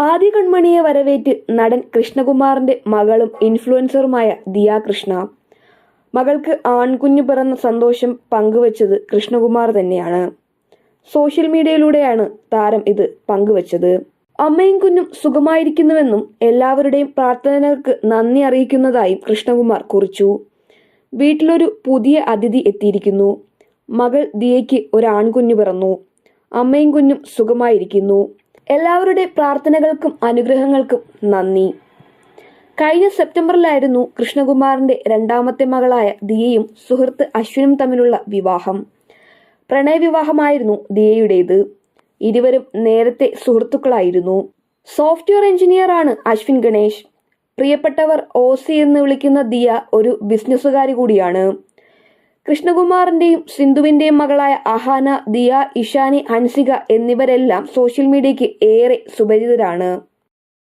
ആദ്യ കൺമണിയെ വരവേറ്റ് നടൻ കൃഷ്ണകുമാറിന്റെ മകളും ഇൻഫ്ലുവൻസറുമായ ദിയ കൃഷ്ണ. മകൾക്ക് ആൺകുഞ്ഞു പിറന്ന സന്തോഷം പങ്കുവച്ചത് കൃഷ്ണകുമാർ തന്നെയാണ്. സോഷ്യൽ മീഡിയയിലൂടെയാണ് താരം ഇത് പങ്കുവച്ചത്. അമ്മയും കുഞ്ഞും സുഖമായിരിക്കുന്നുവെന്നും എല്ലാവരുടെയും പ്രാർത്ഥനകൾക്ക് നന്ദി അറിയിക്കുന്നതായും കൃഷ്ണകുമാർ കുറിച്ചു. വീട്ടിലൊരു പുതിയ അതിഥി എത്തിയിരിക്കുന്നു. മകൾ ദിയയ്ക്ക് ഒരു ആൺകുഞ്ഞു പിറന്നു. അമ്മയും കുഞ്ഞും സുഖമായിരിക്കുന്നു. എല്ലാവരുടെ പ്രാർത്ഥനകൾക്കും അനുഗ്രഹങ്ങൾക്കും നന്ദി. കഴിഞ്ഞ സെപ്റ്റംബറിലായിരുന്നു കൃഷ്ണകുമാറിന്റെ രണ്ടാമത്തെ മകളായ ദിയയും സുഹൃത്ത് അശ്വിനും തമ്മിലുള്ള വിവാഹം. പ്രണയവിവാഹമായിരുന്നു ദിയയുടേത്. ഇരുവരും നേരത്തെ സുഹൃത്തുക്കളായിരുന്നു. സോഫ്റ്റ്വെയർ എഞ്ചിനീയർ ആണ് അശ്വിൻ ഗണേഷ്. പ്രിയപ്പെട്ടവർ ഓസി എന്ന് വിളിക്കുന്ന ദിയ ഒരു ബിസിനസ്സുകാരി കൂടിയാണ്. കൃഷ്ണകുമാറിന്റെയും സിന്ധുവിന്റെയും മകളായ അഹാന ദിയ ഇഷാനി ഹൻസിക എന്നിവരെല്ലാം സോഷ്യൽ മീഡിയയ്ക്ക് ഏറെ സുപരിചിതരാണ്.